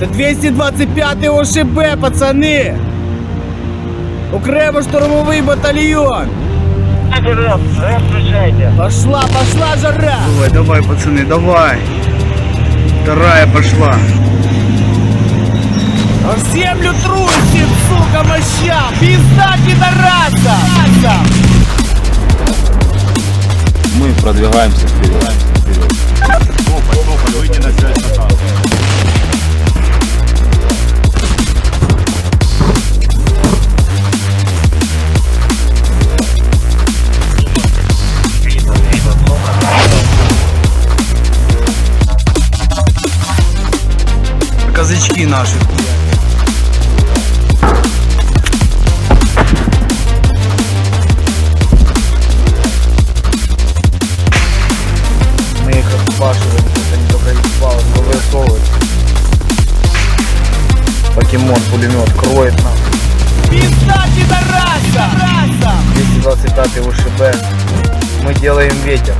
Це 225 ОШБ, пацани! Окремо штурмовий батальйон! Пошла, пошла жара! Давай, давай, пацаны, давай. Вторая пошла. А в землю трусит, сука, моща! Пизда пидораса! Мы продвигаемся вперед. вперед. Казачки наши. Мы их отпашиваем, тут они только из палок высовывают. Покемон, пулемет, кроет нам. Пизда пидораса! 225 УШБ. Мы делаем ветер.